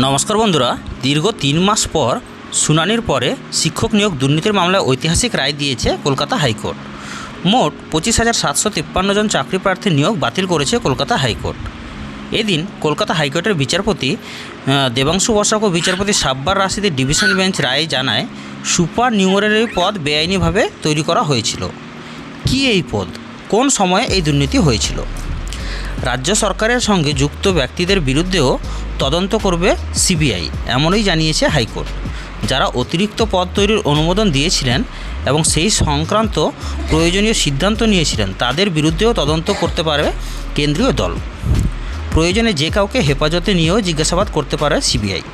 নমস্কার বন্ধুরা, দীর্ঘ তিন মাস পর শুনানির পরে শিক্ষক নিয়োগ দুর্নীতির মামলায় ঐতিহাসিক রায় দিয়েছে কলকাতা হাইকোর্ট। মোট পঁচিশ হাজার সাতশো তিপ্পান্ন জন চাকরি প্রার্থীর নিয়োগ বাতিল করেছে কলকাতা হাইকোর্ট। এদিন কলকাতা হাইকোর্টের বিচারপতি দেবাংশু বসাক ও বিচারপতি সাব্বার রাশিদের ডিভিশন বেঞ্চ রায় জানায়, সুপার নিউমারারি পদ বেআইনিভাবে তৈরি করা হয়েছিল। কি এই পদ? কোন সময়ে এই দুর্নীতি হয়েছিল? রাজ্য সরকারের সঙ্গে যুক্ত ব্যক্তিদের বিরুদ্ধেও তদন্ত করবে সিবিআই, এমনই জানিয়েছে হাইকোর্ট। যারা অতিরিক্ত পদ তৈরির অনুমোদন দিয়েছিলেন এবং সেই সংক্রান্ত প্রয়োজনীয় সিদ্ধান্ত নিয়েছিলেন, তাদের বিরুদ্ধেও তদন্ত করতে পারবে কেন্দ্রীয় দল। প্রয়োজনে যে কাউকে হেফাজতে নিয়েও জিজ্ঞাসাবাদ করতে পারে সিবিআই।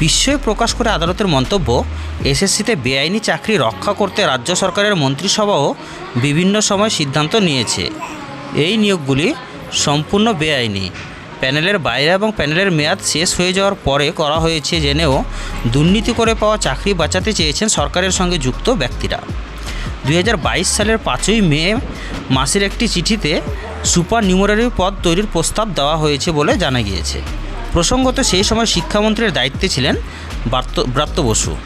বিস্ময় প্রকাশ করে আদালতের মন্তব্য, এসএসসিতে বেআইনি চাকরি রক্ষা করতে রাজ্য সরকারের মন্ত্রিসভাও বিভিন্ন সময় সিদ্ধান্ত নিয়েছে। এই নিয়োগগুলি সম্পূর্ণ বেআইনি। প্যানেলের বাইরে এবং প্যানেলের মেয়াদ শেষ হয়ে যাওয়ার পরে করা হয়েছে জেনেও দুর্নীতি করে পাওয়া চাকরি বাঁচাতে চেয়েছেন সরকারের সঙ্গে যুক্ত ব্যক্তিরা। দু হাজার বাইশ সালের পাঁচই মে মাসের একটি চিঠিতে সুপার নিউমারারি পদ তৈরির প্রস্তাব দেওয়া হয়েছে বলে জানা গিয়েছে। প্রসঙ্গত সেই সময় শিক্ষামন্ত্রীর দায়িত্বে ছিলেন ব্রাত্য ব্রাত্য বসু।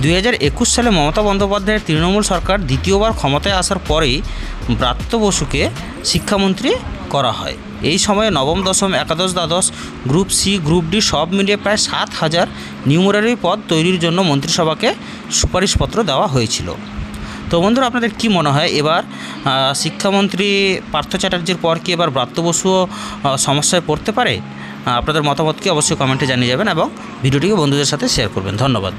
দুই হাজার একুশ সালে মমতা বন্দ্যোপাধ্যায়ের তৃণমূল সরকার দ্বিতীয়বার ক্ষমতায় আসার পরেই ব্রাত্য বসুকে শিক্ষামন্ত্রী করা হয়। এই সময়ে নবম, দশম, একাদশ, দ্বাদশ, গ্রুপ সি, গ্রুপ ডি সব মিলিয়ে প্রায় সাত হাজার নিউমারারি পদ তৈরির জন্য মন্ত্রিসভাকে সুপারিশপত্র দেওয়া হয়েছিল। তো বন্ধুরা, আপনাদের কি মনে হয়? এবার শিক্ষামন্ত্রী পার্থ চ্যাটার্জির পর কি এবার ব্রাত্য বসুও সমস্যায় পড়তে পারে? আপনাদের মতামতকে অবশ্যই কমেন্টে জানিয়ে যাবেন এবং ভিডিওটিকে বন্ধুদের সাথে শেয়ার করবেন। ধন্যবাদ।